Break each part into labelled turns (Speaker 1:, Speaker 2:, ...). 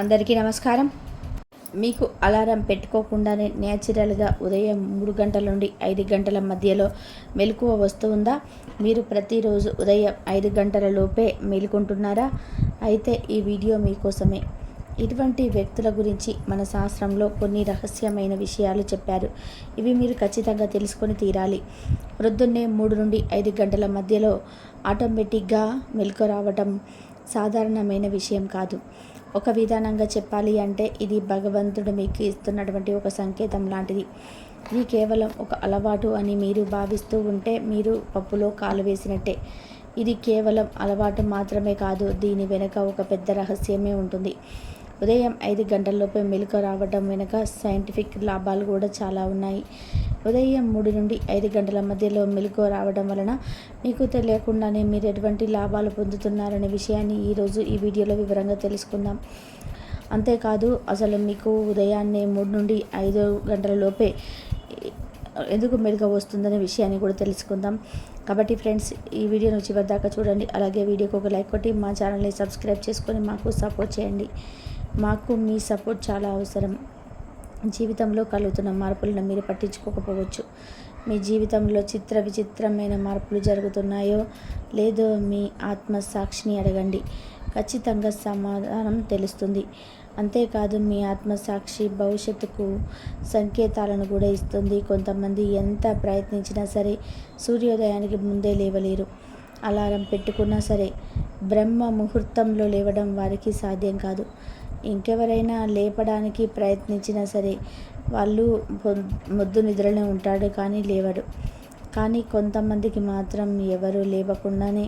Speaker 1: అందరికీ నమస్కారం. మీకు అలారం పెట్టుకోకుండానే న్యాచురల్గా ఉదయం మూడు గంటల నుండి ఐదు గంటల మధ్యలో మెలకువ వస్తుందా? మీరు ప్రతిరోజు ఉదయం ఐదు గంటల లోపే మేలుకుంటున్నారా? అయితే ఈ వీడియో మీకోసమే. ఇటువంటి వ్యక్తుల గురించి మన శాస్త్రంలో కొన్ని రహస్యమైన విషయాలు చెప్పారు. ఇవి మీరు ఖచ్చితంగా తెలుసుకొని తీరాలి. ప్రొద్దున్నే మూడు నుండి ఐదు గంటల మధ్యలో ఆటోమేటిక్గా మెలకు రావటం సాధారణమైన విషయం కాదు. ఒక విధానంగా చెప్పాలి అంటే ఇది భగవంతుడు మీకు ఇస్తున్నటువంటి ఒక సంకేతం లాంటిది. ఇది కేవలం ఒక అలవాటు అని మీరు భావిస్తూ ఉంటే మీరు పప్పులో కాలు వేసినట్టే. ఇది కేవలం అలవాటు మాత్రమే కాదు దీని వెనుక ఒక పెద్ద రహస్యమే ఉంటుంది. ఉదయం ఐదు గంటల్లోపే మెలకు రావడం వెనుక సైంటిఫిక్ లాభాలు కూడా చాలా ఉన్నాయి. ఉదయం మూడు నుండి ఐదు గంటల మధ్యలో మెలకు రావడం వలన మీకు తెలియకుండానే మీరు ఎటువంటి లాభాలు పొందుతున్నారనే విషయాన్ని ఈరోజు ఈ వీడియోలో వివరంగా తెలుసుకుందాం. అంతేకాదు అసలు మీకు ఉదయాన్నే మూడు నుండి ఐదు గంటల లోపే ఎందుకు మెరుగ వస్తుందనే విషయాన్ని కూడా తెలుసుకుందాం. కాబట్టి ఫ్రెండ్స్ ఈ వీడియోను చివరి దాకా చూడండి. అలాగే వీడియోకి ఒక లైక్ కొట్టి మా ఛానల్ని సబ్స్క్రైబ్ చేసుకొని మాకు సపోర్ట్ చేయండి. మాకు మీ సపోర్ట్ చాలా అవసరం. జీవితంలో కలుగుతున్న మార్పులను మీరు పట్టించుకోకపోవచ్చు. మీ జీవితంలో చిత్ర విచిత్రమైన మార్పులు జరుగుతున్నాయో లేదో మీ ఆత్మసాక్షిని అడగండి. ఖచ్చితంగా సమాధానం తెలుస్తుంది. అంతేకాదు మీ ఆత్మసాక్షి భవిష్యత్తుకు సంకేతాలను కూడా ఇస్తుంది. కొంతమంది ఎంత ప్రయత్నించినా సరే సూర్యోదయానికి ముందే లేవలేరు. అలారం పెట్టుకున్నా సరే బ్రహ్మ ముహూర్తంలో లేవడం వారికి సాధ్యం కాదు. ఇంకెవరైనా లేపడానికి ప్రయత్నించినా సరే వాళ్ళు మొద్దు నిద్రలో ఉంటాడు కానీ లేవడు. కానీ కొంతమందికి మాత్రం ఎవరు లేవకుండానే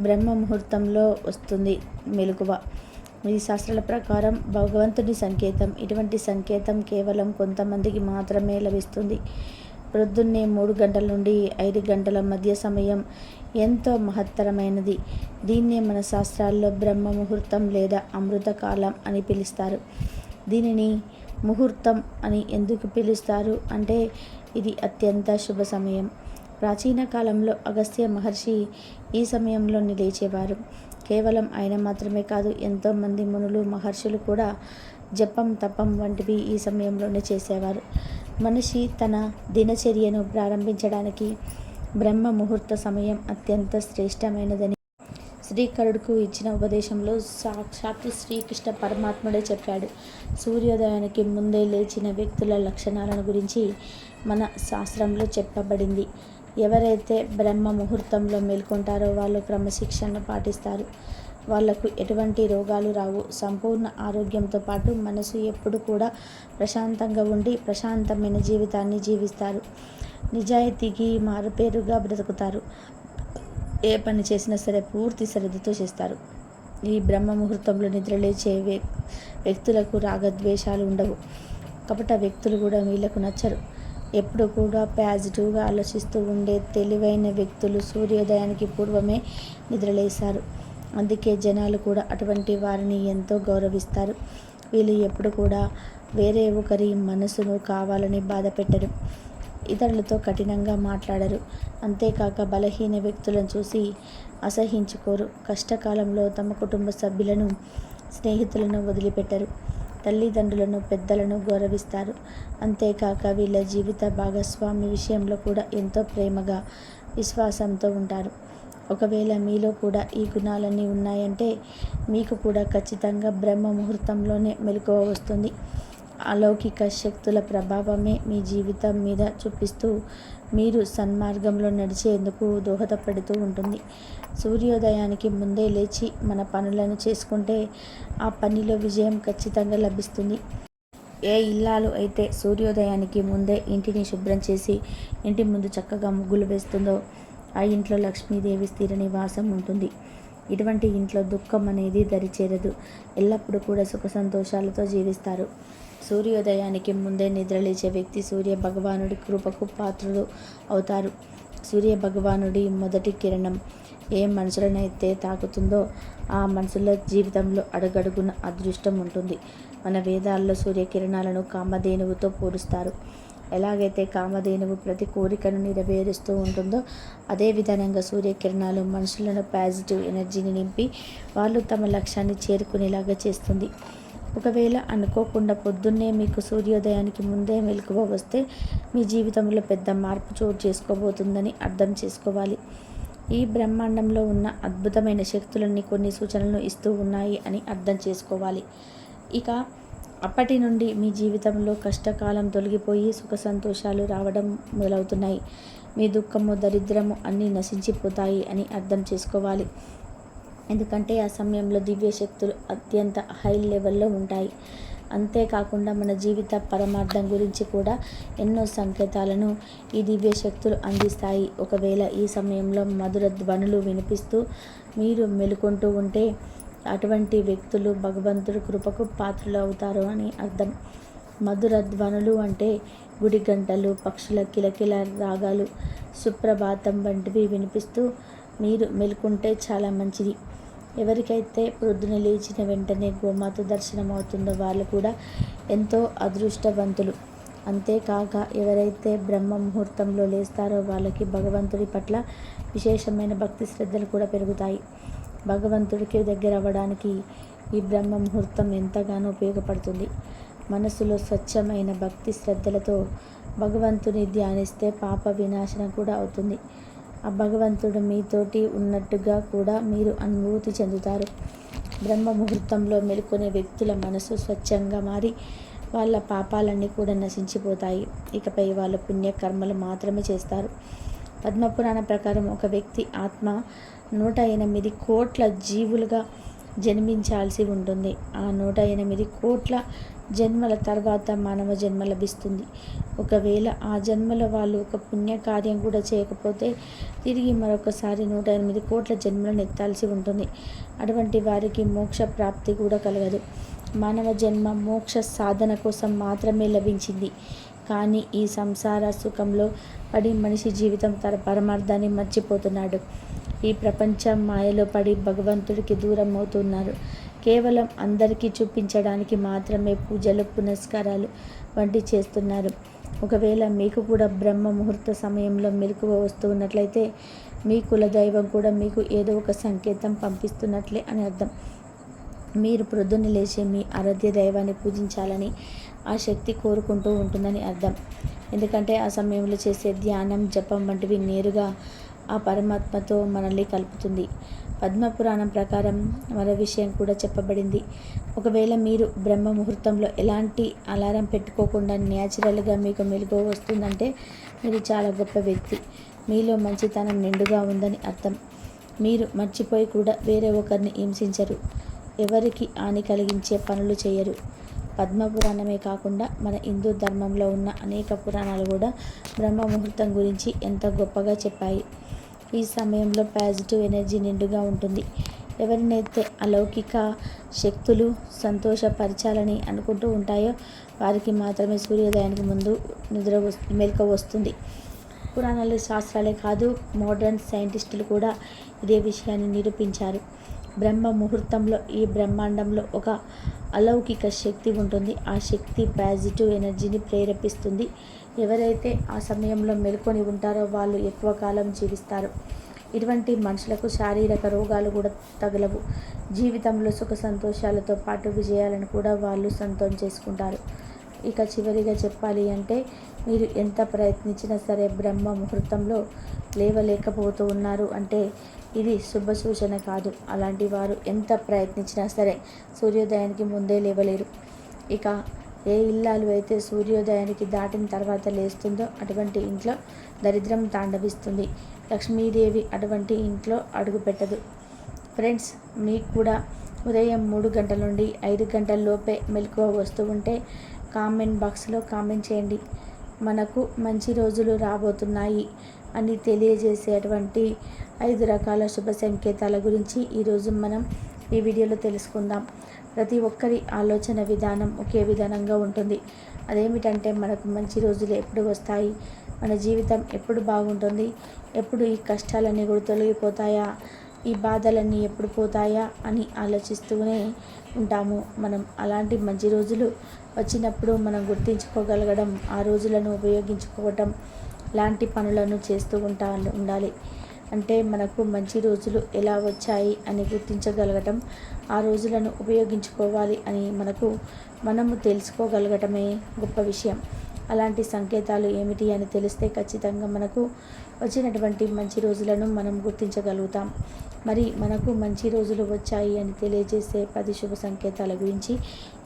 Speaker 1: బ్రహ్మ ముహూర్తంలో వస్తుంది మెలకువ. ఈ శాస్త్రాల ప్రకారం భగవంతుని సంకేతం. ఇటువంటి సంకేతం కేవలం కొంతమందికి మాత్రమే లభిస్తుంది. ప్రొద్దున్నే మూడు గంటల నుండి ఐదు గంటల మధ్య సమయం ఎంతో మహత్తరమైనది. దీన్నే మన శాస్త్రాల్లో బ్రహ్మ ముహూర్తం లేదా అమృతకాలం అని పిలుస్తారు. దీనిని ముహూర్తం అని ఎందుకు పిలుస్తారు అంటే ఇది అత్యంత శుభ సమయం. ప్రాచీన కాలంలో అగస్త్య మహర్షి ఈ సమయంలో నిలిచేవారు. కేవలం ఆయన మాత్రమే కాదు ఎంతోమంది మునులు మహర్షులు కూడా జపం తపం వంటివి ఈ సమయంలోనే చేసేవారు. మనిషి తన దినచర్యను ప్రారంభించడానికి బ్రహ్మ ముహూర్త సమయం అత్యంత శ్రేష్టమైనదని శ్రీకరుడుకు ఇచ్చిన ఉపదేశంలో సాక్షాత్తు శ్రీకృష్ణ పరమాత్ముడే చెప్పాడు. సూర్యోదయానికి ముందే లేచిన వ్యక్తుల లక్షణాలను గురించి మన శాస్త్రంలో చెప్పబడింది. ఎవరైతే బ్రహ్మ ముహూర్తంలో మేల్కొంటారో వాళ్ళు క్రమశిక్షణ పాటిస్తారు. వాళ్ళకు ఎటువంటి రోగాలు రావు. సంపూర్ణ ఆరోగ్యంతో పాటు మనసు ఎప్పుడు కూడా ప్రశాంతంగా ఉండి ప్రశాంతమైన జీవితాన్ని జీవిస్తారు. నిజాయితీకి మారుపేరుగా బ్రతుకుతారు. ఏ పని చేసినా సరే పూర్తి శ్రద్ధతో చేస్తారు. ఈ బ్రహ్మ ముహూర్తంలో నిద్రలేచే వ్యక్తులకు రాగద్వేషాలు ఉండవు. కపట వ్యక్తులు కూడా వీళ్ళకు నచ్చరు. ఎప్పుడు కూడా పాజిటివ్గా ఆలోచిస్తూ ఉండే తెలివైన వ్యక్తులు సూర్యోదయానికి పూర్వమే నిద్రలేశారు అందుకే జనాలు కూడా అటువంటి వారిని ఎంతో గౌరవిస్తారు. వీళ్ళు ఎప్పుడు కూడా వేరే ఒకరి మనసును కావాలని బాధ పెట్టరు. ఇతరులతో కఠినంగా మాట్లాడరు. అంతేకాక బలహీన వ్యక్తులను చూసి అసహించుకోరు. కష్టకాలంలో తమ కుటుంబ సభ్యులను స్నేహితులను వదిలిపెట్టరు. తల్లిదండ్రులను పెద్దలను గౌరవిస్తారు. అంతేకాక వీళ్ళ జీవిత భాగస్వామి విషయంలో కూడా ఎంతో ప్రేమగా విశ్వాసంతో ఉంటారు. ఒకవేళ మీలో కూడా ఈ గుణాలన్నీ ఉన్నాయంటే మీకు కూడా ఖచ్చితంగా బ్రహ్మ ముహూర్తంలోనే మెలకువ వస్తుంది. అలౌకిక శక్తుల ప్రభావమే మీ జీవితం మీద చూపిస్తూ మీరు సన్మార్గంలో నడిచేందుకు దోహదపడుతూ ఉంటుంది. సూర్యోదయానికి ముందే లేచి మన పనులను చేసుకుంటే ఆ పనిలో విజయం ఖచ్చితంగా లభిస్తుంది. ఏ ఇల్లాలు అయితే సూర్యోదయానికి ముందే ఇంటిని శుభ్రం చేసి ఇంటి ముందు చక్కగా ముగ్గులు వేస్తుందో ఆ ఇంట్లో లక్ష్మీదేవి స్థిర నివాసం ఉంటుంది. ఇటువంటి ఇంట్లో దుఃఖం అనేది దరిచేరదు. ఎల్లప్పుడూ కూడా సుఖ సంతోషాలతో జీవిస్తారు. సూర్యోదయానికి ముందే నిద్రలేచే వ్యక్తి సూర్య భగవానుడి కృపకు పాత్రుడు అవుతారు. సూర్య భగవానుడి మొదటి కిరణం ఏ మనుషులనైతే తాకుతుందో ఆ మనుషుల జీవితంలో అడుగడుగున అదృష్టం ఉంటుంది. మన వేదాల్లో సూర్యకిరణాలను కామధేనువుతో పోలుస్తారు. ఎలాగైతే కామధేనువు ప్రతి కోరికను నెరవేరుస్తూ ఉంటుందో అదేవిధంగా సూర్యకిరణాలు మనుషులను పాజిటివ్ ఎనర్జీని నింపి వాళ్ళు తమ లక్ష్యాన్ని చేరుకునేలాగా చేస్తుంది. ఒకవేళ అనుకోకుండా పొద్దున్నే మీకు సూర్యోదయానికి ముందే మెలకువ వస్తే మీ జీవితంలో పెద్ద మార్పు చోటు చేసుకోబోతుందని అర్థం చేసుకోవాలి. ఈ బ్రహ్మాండంలో ఉన్న అద్భుతమైన శక్తులన్నీ కొన్ని సూచనలను ఇస్తూ ఉన్నాయి అని అర్థం చేసుకోవాలి. ఇక అప్పటి నుండి మీ జీవితంలో కష్టకాలం తొలగిపోయి సుఖ సంతోషాలు రావడం మొదలవుతున్నాయి. మీ దుఃఖము దరిద్రము అన్నీ నశించిపోతాయి అని అర్థం చేసుకోవాలి. ఎందుకంటే ఆ సమయంలో దివ్య శక్తులు అత్యంత హై లెవెల్లో ఉంటాయి. అంతేకాకుండా మన జీవిత పరమార్థం గురించి కూడా ఎన్నో సంకేతాలను ఈ దివ్య శక్తులు అందిస్తాయి. ఒకవేళ ఈ సమయంలో మధుర ధ్వనులు వినిపిస్తూ మీరు మెలుకుంటూ ఉంటే అటువంటి వ్యక్తులు భగవంతుడు కృపకు పాత్రలు అవుతారు అని అర్థం. మధుర ధ్వనులు అంటే గుడి గంటలు పక్షుల కిలకిల రాగాలు సుప్రభాతం వంటివి వినిపిస్తూ మీరు మెలుకుంటే చాలా మంచిది. ఎవరికైతే ప్రొద్దున లేచిన వెంటనే గోమాత దర్శనం అవుతుందో వాళ్ళు కూడా ఎంతో అదృష్టవంతులు. అంతేకాక ఎవరైతే బ్రహ్మ ముహూర్తంలో లేస్తారో వాళ్ళకి భగవంతుడి పట్ల విశేషమైన భక్తి శ్రద్ధలు కూడా పెరుగుతాయి. భగవంతుడికి దగ్గర అవ్వడానికి ఈ బ్రహ్మ ముహూర్తం ఎంతగానో ఉపయోగపడుతుంది. మనసులో స్వచ్ఛమైన భక్తి శ్రద్ధలతో భగవంతుని ధ్యానిస్తే పాప వినాశనం కూడా అవుతుంది. ఆ భగవంతుడు మీతోటి ఉన్నట్టుగా కూడా మీరు అనుభూతి చెందుతారు. బ్రహ్మ ముహూర్తంలో మెలుకునే వ్యక్తుల మనసు స్వచ్ఛంగా మారి వాళ్ళ పాపాలన్నీ కూడా నశించిపోతాయి. ఇకపై వాళ్ళ పుణ్యకర్మలు మాత్రమే చేస్తారు. పద్మపురాణ ప్రకారం ఒక వ్యక్తి ఆత్మ నూట ఎనిమిది కోట్ల జీవులుగా జన్మించాల్సి ఉంటుంది. ఆ నూట ఎనిమిది కోట్ల జన్మల తర్వాత మానవ జన్మ లభిస్తుంది. ఒకవేళ ఆ జన్మలో వాళ్ళు ఒక పుణ్యకార్యం కూడా చేయకపోతే తిరిగి మరొకసారి నూట ఎనిమిది కోట్ల జన్మలను ఎత్తాల్సి ఉంటుంది. అటువంటి వారికి మోక్ష ప్రాప్తి కూడా కలగదు. మానవ జన్మ మోక్ష సాధన కోసం మాత్రమే లభించింది. కానీ ఈ సంసార సుఖంలో పడి మనిషి జీవితం తన పరమార్థాన్ని మర్చిపోతున్నాడు. ఈ ప్రపంచం మాయలో పడి భగవంతుడికి దూరం అవుతున్నారు. కేవలం అందరికీ చూపించడానికి మాత్రమే పూజలు పునస్కారాలు వంటి చేస్తున్నారు. ఒకవేళ మీకు కూడా బ్రహ్మ ముహూర్త సమయంలో మెలకువ వస్తున్నట్లయితే మీ కులదైవం కూడా మీకు ఏదో ఒక సంకేతం పంపిస్తున్నట్లే అని అర్థం. మీరు ప్రొద్దున లేచి మీ ఆరాధ్య దైవాన్ని పూజించాలని ఆ శక్తి కోరుకుంటూ ఉంటుందని అర్థం. ఎందుకంటే ఆ సమయంలో చేసే ధ్యానం జపం వంటివి నేరుగా ఆ పరమాత్మతో మనల్ని కలుపుతుంది. పద్మపురాణం ప్రకారం మరో విషయం కూడా చెప్పబడింది. ఒకవేళ మీరు బ్రహ్మ ముహూర్తంలో ఎలాంటి అలారం పెట్టుకోకుండా న్యాచురల్గా మీకు మెలుగు వస్తుందంటే మీరు చాలా గొప్ప వ్యక్తి. మీలో మంచితనం నిండుగా ఉందని అర్థం. మీరు మర్చిపోయి కూడా వేరే ఒకరిని హింసించరు. ఎవరికి హాని కలిగించే పనులు చేయరు. పద్మపురాణమే కాకుండా మన హిందూ ధర్మంలో ఉన్న అనేక పురాణాలు కూడా బ్రహ్మ ముహూర్తం గురించి ఎంత గొప్పగా చెప్పాయి. ఈ సమయంలో పాజిటివ్ ఎనర్జీ నిండుగా ఉంటుంది. ఎవరినైతే అలౌకిక శక్తులు సంతోషపరచాలని అనుకుంటూ ఉంటాయో వారికి మాత్రమే సూర్యోదయానికి ముందు నిద్ర మెలక వస్తుంది. పురాణాలు శాస్త్రాలే కాదు మోడర్న్ సైంటిస్టులు కూడా ఇదే విషయాన్ని నిరూపించారు. బ్రహ్మ ముహూర్తంలో ఈ బ్రహ్మాండంలో ఒక అలౌకిక శక్తి ఉంటుంది. ఆ శక్తి పాజిటివ్ ఎనర్జీని ప్రేరేపిస్తుంది. ఎవరైతే ఆ సమయంలో మెలుకొని ఉంటారో వాళ్ళు ఎక్కువ కాలం జీవిస్తారు. ఇటువంటి మనుషులకు శారీరక రోగాలు కూడా తగలవు. జీవితంలో సుఖ సంతోషాలతో పాటు విజయాలను కూడా వాళ్ళు సొంతం చేసుకుంటారు. ఇక చివరిగా చెప్పాలి అంటే మీరు ఎంత ప్రయత్నించినా సరే బ్రహ్మ ముహూర్తంలో లేవలేకపోతూ ఉన్నారు. అంటే ఇది శుభ సూచన కాదు. అలాంటి వారు ఎంత ప్రయత్నించినా సరే సూర్యోదయానికి ముందే లేవలేరు. ఇక ఏ ఇల్లాలు అయితే సూర్యోదయానికి దాటిన తర్వాత లేస్తుందో అటువంటి ఇంట్లో దరిద్రం తాండవిస్తుంది. లక్ష్మీదేవి అటువంటి ఇంట్లో అడుగుపెట్టదు ఫ్రెండ్స్ మీకు కూడా ఉదయం మూడు గంటల నుండి ఐదు గంటల లోపే మెలకువ వస్తూ ఉంటే కామెంట్ బాక్స్లో కామెంట్ చేయండి. మనకు మంచి రోజులు రాబోతున్నాయి అని తెలియజేసేటువంటి ఐదు రకాల శుభ సంకేతాల గురించి ఈరోజు మనం ఈ వీడియోలో తెలుసుకుందాం. ప్రతి ఒక్కరి ఆలోచన విధానం ఒకే విధానంగా ఉంటుంది. అదేమిటంటే మనకు మంచి రోజులు ఎప్పుడు వస్తాయి? మన జీవితం ఎప్పుడు బాగుంటుంది? ఎప్పుడు ఈ కష్టాలన్నీ కూడా తొలగిపోతాయా? ఈ బాధలన్నీ ఎప్పుడు పోతాయా అని ఆలోచిస్తూనే ఉంటాము. మనం అలాంటి మంచి రోజులు వచ్చినప్పుడు మనం గుర్తించుకోగలగడం ఆ రోజులను ఉపయోగించుకోవటం లాంటి పనులను చేస్తూ ఉంటా ఉండాలి. అంటే మనకు మంచి రోజులు ఎలా వచ్చాయి అని గుర్తించగలగటం ఆ రోజులను ఉపయోగించుకోవాలి అని మనకు మనము తెలుసుకోగలగటమే గొప్ప విషయం. అలాంటి సంకేతాలు ఏమిటి అని తెలిస్తే ఖచ్చితంగా మనకు వచ్చినటువంటి మంచి రోజులను మనం గుర్తించగలుగుతాం. మరి మనకు మంచి రోజులు వచ్చాయి అని తెలియజేసే పది శుభ సంకేతాల గురించి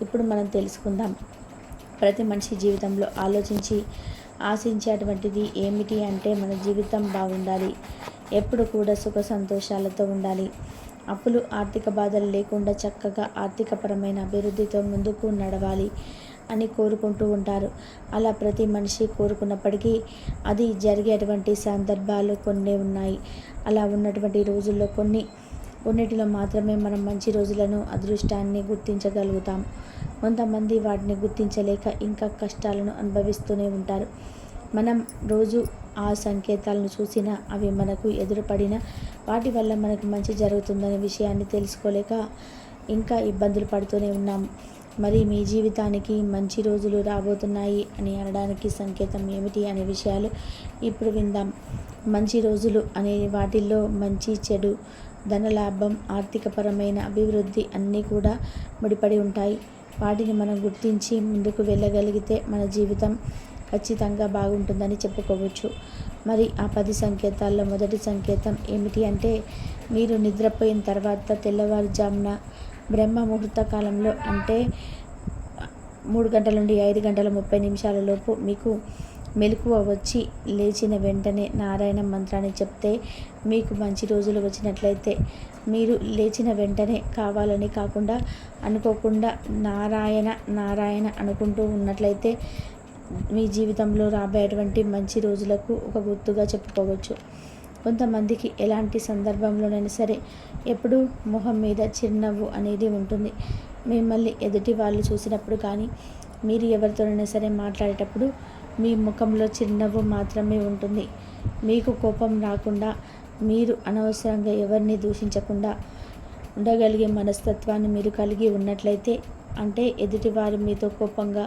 Speaker 1: ఇప్పుడు మనం తెలుసుకుందాం. ప్రతి మనిషి జీవితంలో ఆలోచించి ఆశించేటువంటిది ఏమిటి అంటే మన జీవితం బాగుండాలి. ఎప్పుడు కూడా సుఖ సంతోషాలతో ఉండాలి. అప్పులు ఆర్థిక బాధలు లేకుండా చక్కగా ఆర్థికపరమైన అభివృద్ధితో ముందుకు నడవాలి అని కోరుకుంటూ ఉంటారు. అలా ప్రతి మనిషి కోరుకున్నప్పటికీ అది జరిగేటువంటి సందర్భాలు కొన్ని ఉన్నాయి. అలా ఉన్నటువంటి రోజుల్లో కొన్ని కొన్నిటిలో మాత్రమే మనం మంచి రోజులను అదృష్టాన్ని గుర్తించగలుగుతాం. కొంతమంది వాటిని గుర్తించలేక ఇంకా కష్టాలను అనుభవిస్తూనే ఉంటారు. మనం రోజు ఆ సంకేతాలను చూసినా అవి మనకు ఎదురుపడిన వాటి వల్ల మనకు మంచి జరుగుతుందనే విషయాన్ని తెలుసుకోలేక ఇంకా ఇబ్బందులు పడుతూనే ఉన్నాం. మరి మీ జీవితానికి మంచి రోజులు రాబోతున్నాయి అని అనడానికి సంకేతం ఏమిటి అనే విషయాలు ఇప్పుడు విందాం. మంచి రోజులు అనే వాటిల్లో మంచి చెడు ధనలాభం ఆర్థికపరమైన అభివృద్ధి అన్నీ కూడా ముడిపడి ఉంటాయి. వాటిని మనం గుర్తించి ముందుకు వెళ్ళగలిగితే మన జీవితం ఖచ్చితంగా బాగుంటుందని చెప్పుకోవచ్చు. మరి ఆ పది సంకేతాల్లో మొదటి సంకేతం ఏమిటి అంటే మీరు నిద్రపోయిన తర్వాత తెల్లవారుజామున బ్రహ్మ ముహూర్త కాలంలో అంటే మూడు గంటల నుండి ఐదు గంటల ముప్పై నిమిషాల లోపు మీకు మెలకువ వచ్చి లేచిన వెంటనే నారాయణ మంత్రాన్ని చెప్తే మీకు మంచి రోజులు వచ్చినట్లయితే మీరు లేచిన వెంటనే కావాలని కాకుండా అనుకోకుండా నారాయణ నారాయణ అనుకుంటూ ఉన్నట్లయితే మీ జీవితంలో రాబోయేటువంటి మంచి రోజులకు ఒక గుర్తుగా చెప్పుకోవచ్చు. కొంతమందికి ఎలాంటి సందర్భంలోనైనా సరే ఎప్పుడూ మొహం మీద చిరునవ్వు అనేది ఉంటుంది. మిమ్మల్ని ఎదుటి వాళ్ళు చూసినప్పుడు కానీ మీరు ఎవరితోనైనా సరే మాట్లాడేటప్పుడు మీ ముఖంలో చిరునవ్వు మాత్రమే ఉంటుంది. మీకు కోపం రాకుండా మీరు అనవసరంగా ఎవరిని దూషించకుండా ఉండగలిగే మనస్తత్వాన్ని మీరు కలిగి ఉన్నట్లయితే అంటే ఎదుటివారు మీతో కోపంగా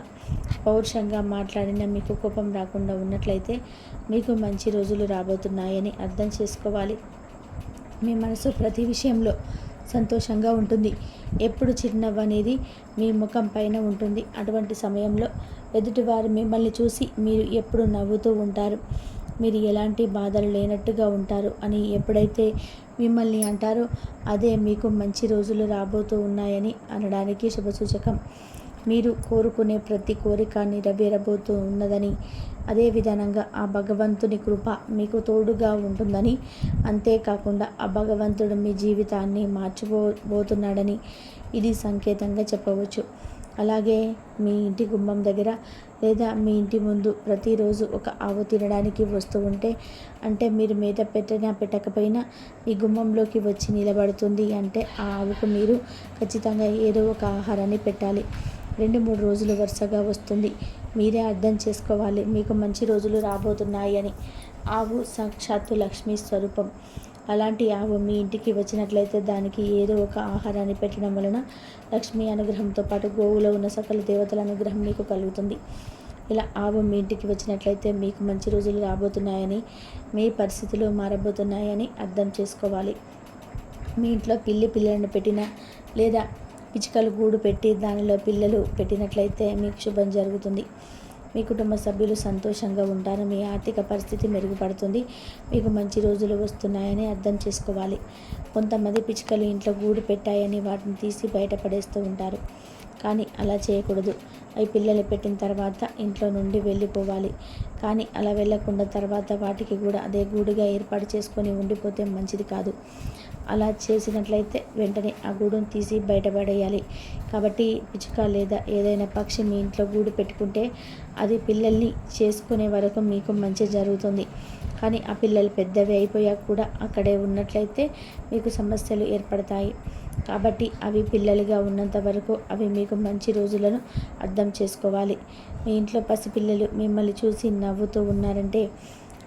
Speaker 1: పౌరుషంగా మాట్లాడిన మీకు కోపం రాకుండా ఉన్నట్లయితే మీకు మంచి రోజులు రాబోతున్నాయని అర్థం చేసుకోవాలి. మీ మనసు ప్రతి విషయంలో సంతోషంగా ఉంటుంది. ఎప్పుడు చిరునవ్వు అనేది మీ ముఖం పైన ఉంటుంది. అటువంటి సమయంలో ఎదుటివారు మిమ్మల్ని చూసి మీరు ఎప్పుడు నవ్వుతూ ఉంటారు. మీరు ఎలాంటి బాధలు లేనట్టుగా ఉంటారు అని ఎప్పుడైతే మిమ్మల్ని అంటారో అదే మీకు మంచి రోజులు రాబోతూ ఉన్నాయని అనడానికి శుభసూచకం. మీరు కోరుకునే ప్రతి కోరిక నెరవేరబోతూ ఉన్నదని అదే విధంగా ఆ భగవంతుని కృప మీకు తోడుగా ఉంటుందని. అంతేకాకుండా ఆ భగవంతుడు మీ జీవితాన్ని మార్చిపోబోతున్నాడని ఇది సంకేతంగా చెప్పవచ్చు. అలాగే మీ ఇంటి గుమ్మం దగ్గర లేదా మీ ఇంటి ముందు ప్రతిరోజు ఒక ఆవు తినడానికి వస్తూ ఉంటే అంటే మీరు మేత పెట్టినా పెట్టకపోయినా మీ గుమ్మంలోకి వచ్చి నిలబడుతుంది అంటే ఆ ఆవుకు మీరు ఖచ్చితంగా ఏదో ఒక ఆహారాన్ని పెట్టాలి. రెండు మూడు రోజులు వరుసగా వస్తుంది. మీరే అర్థం చేసుకోవాలి. మీకు మంచి రోజులు రాబోతున్నాయి అని. ఆవు సాక్షాత్తు లక్ష్మీ స్వరూపం. అలాంటి ఆవు మీ ఇంటికి వచ్చినట్లయితే దానికి ఏదో ఒక ఆహారాన్ని పెట్టడం వలన లక్ష్మీ అనుగ్రహంతో పాటు గోవులో ఉన్న సకల దేవతల అనుగ్రహం మీకు కలుగుతుంది. ఇలా ఆవు మీ ఇంటికి వచ్చినట్లయితే మీకు మంచి రోజులు రాబోతున్నాయని మీ పరిస్థితులు మారబోతున్నాయని అర్థం చేసుకోవాలి. మీ ఇంట్లో పిల్లి పిల్లలను పెట్టిన లేదా పిచ్చుకలు గూడు పెట్టి దానిలో పిల్లలు పెట్టినట్లయితే మీకు శుభం జరుగుతుంది. మీ కుటుంబ సభ్యులు సంతోషంగా ఉంటారు. మీ ఆర్థిక పరిస్థితి మెరుగుపడుతుంది. మీకు మంచి రోజులు వస్తున్నాయని అర్థం చేసుకోవాలి. కొంతమంది పిచ్చుకలు ఇంట్లో గూడు పెట్టాయని వాటిని తీసి బయటపడేస్తూ ఉంటారు. కానీ అలా చేయకూడదు. అవి పిల్లలు పెట్టిన తర్వాత ఇంట్లో నుండి వెళ్ళిపోవాలి. కానీ అలా వెళ్ళకుండా తర్వాత వాటికి కూడా అదే గూడుగా ఏర్పాటు చేసుకొని ఉండిపోతే మంచిది కాదు. అలా చేసినట్లయితే వెంటనే ఆ గూడును తీసి బయటపడేయాలి కాబట్టి పిచ్చుక లేదా ఏదైనా పక్షి మీ ఇంట్లో గూడు పెట్టుకుంటే అది పిల్లల్ని చేసుకునే వరకు మీకు మంచి జరుగుతుంది. కానీ ఆ పిల్లలు పెద్దవి అయిపోయాక కూడా అక్కడే ఉన్నట్లయితే మీకు సమస్యలు ఏర్పడతాయి. కాబట్టి అవి పిల్లలుగా ఉన్నంత వరకు అవి మీకు మంచి రోజులను అర్థం చేసుకోవాలి. మీ ఇంట్లో పసిపిల్లలు మిమ్మల్ని చూసి నవ్వుతూ ఉన్నారంటే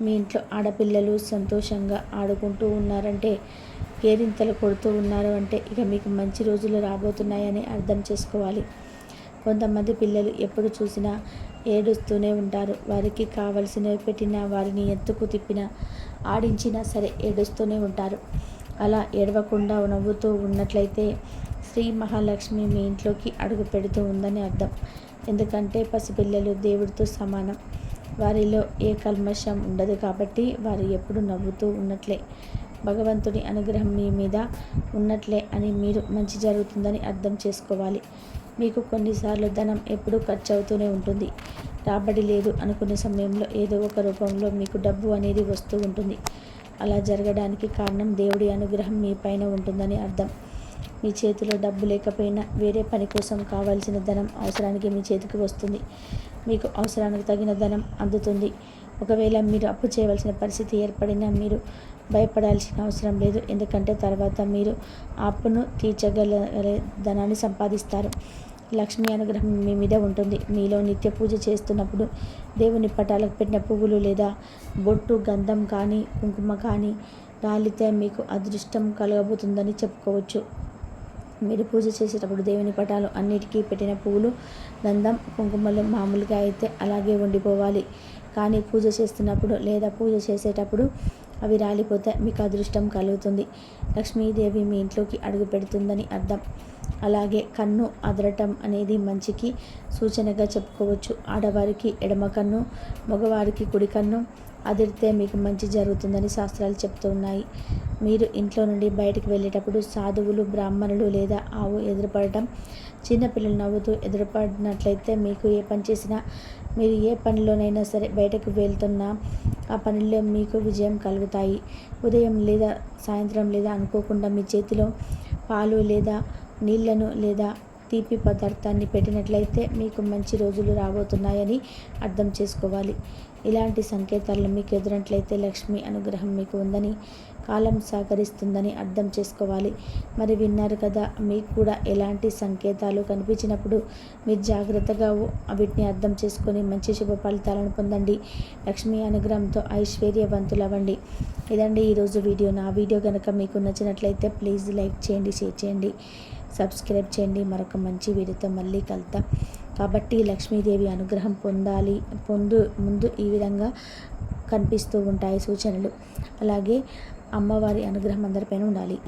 Speaker 1: మీ ఇంట్లో ఆడపిల్లలు సంతోషంగా ఆడుకుంటూ ఉన్నారంటే కేరింతలు కొడుతూ ఉన్నారు అంటే ఇక మీకు మంచి రోజులు రాబోతున్నాయని అర్థం చేసుకోవాలి. కొంతమంది పిల్లలు ఎప్పుడు చూసినా ఏడుస్తూనే ఉంటారు. వారికి కావలసినవి పెట్టినా వారిని ఎత్తుకు తిప్పినా ఆడించినా సరే ఏడుస్తూనే ఉంటారు. అలా ఏడవకుండా నవ్వుతూ ఉన్నట్లయితే శ్రీ మహాలక్ష్మి మీ ఇంట్లోకి అడుగు పెడుతూ ఉందని అర్థం. ఎందుకంటే పసిపిల్లలు దేవుడితో సమానం. వారిలో ఏ కల్మషం ఉండదు కాబట్టి వారు ఎప్పుడు నవ్వుతూ ఉన్నట్లే. భగవంతుడి అనుగ్రహం మీ మీద ఉన్నట్లే అని మీరు మంచి జరుగుతుందని అర్థం చేసుకోవాలి. మీకు కొన్నిసార్లు ధనం ఎప్పుడూ ఖర్చు అవుతూనే ఉంటుంది. రాబడి లేదు అనుకునే సమయంలో ఏదో ఒక రూపంలో మీకు డబ్బు అనేది వస్తూ ఉంటుంది. అలా జరగడానికి కారణం దేవుడి అనుగ్రహం మీ పైన ఉంటుందని అర్థం. మీ చేతిలో డబ్బు లేకపోయినా వేరే పని కోసం కావాల్సిన ధనం అవసరానికి మీ చేతికి వస్తుంది. మీకు అవసరానికి తగిన ధనం అందుతుంది. ఒకవేళ మీరు అప్పు చేయవలసిన పరిస్థితి ఏర్పడినా మీరు భయపడాల్సిన అవసరం లేదు. ఎందుకంటే తర్వాత మీరు అప్పును తీర్చగల ధనాన్ని సంపాదిస్తారు. లక్ష్మీ అనుగ్రహం మీ మీద ఉంటుంది. మీలో నిత్య పూజ చేస్తున్నప్పుడు దేవుని పటాలకు పెట్టిన పువ్వులు లేదా బొట్టు గంధం కానీ కుంకుమ కానీ రాలితే మీకు అదృష్టం కలగబోతుందని చెప్పుకోవచ్చు. మీరు పూజ చేసేటప్పుడు దేవుని పటాలు అన్నిటికీ పెట్టిన పువ్వులు గంధం కుంకుమలు మామూలుగా అయితే అలాగే ఉండిపోవాలి. కానీ పూజ చేస్తున్నప్పుడు లేదా పూజ చేసేటప్పుడు అవి రాలిపోతే మీకు అదృష్టం కలుగుతుంది. లక్ష్మీదేవి మీ ఇంట్లోకి అడుగు పెడుతుందని అర్థం. అలాగే కన్ను అదరటం అనేది మంచికి సూచనగా చెప్పుకోవచ్చు. ఆడవారికి ఎడమ కన్ను మగవారికి కుడి కన్ను అదిరితే మీకు మంచి జరుగుతుందని శాస్త్రాలు చెప్తూ ఉన్నాయి. మీరు ఇంట్లో నుండి బయటకు వెళ్ళేటప్పుడు సాధువులు బ్రాహ్మణులు లేదా ఆవు ఎదురుపడటం చిన్నపిల్లలు నవ్వుతూ ఎదురుపడినట్లయితే మీకు ఏ పని చేసినా మీరు ఏ పనిలోనైనా సరే బయటకు వెళ్తున్నా ఆ పనుల్లో మీకు విజయం కలుగుతాయి. ఉదయం లేదా సాయంత్రం లేదా అనుకోకుండా మీ చేతిలో పాలు లేదా నీళ్ళను లేదా తీపి పదార్థాన్ని పెట్టినట్లయితే మీకు మంచి రోజులు రాబోతున్నాయని అర్థం చేసుకోవాలి. ఇలాంటి సంకేతాలు మీకు ఎదురట్లయితే లక్ష్మి అనుగ్రహం మీకు ఉందని కాలం సహకరిస్తుందని అర్థం చేసుకోవాలి. మరి విన్నారు కదా మీకు కూడా ఎలాంటి సంకేతాలు కనిపించినప్పుడు మీరు జాగ్రత్తగా వీటిని అర్థం చేసుకొని మంచి శుభ ఫలితాలను పొందండి. లక్ష్మీ అనుగ్రహంతో ఐశ్వర్యవంతులవ్వండి. ఇదండి ఈరోజు వీడియో. నా వీడియో కనుక మీకు నచ్చినట్లయితే ప్లీజ్ లైక్ చేయండి షేర్ చేయండి సబ్స్క్రైబ్ చేయండి. మరొక మంచి వీడియోతో మళ్ళీ కలుద్దాం. కాబట్టి లక్ష్మీదేవి అనుగ్రహం పొందాలి పొందు ముందు ఈ విధంగా కనిపిస్తూ ఉంటాయి సూచనలు. అలాగే అమ్మవారి అనుగ్రహం అందరిపైన ఉండాలి.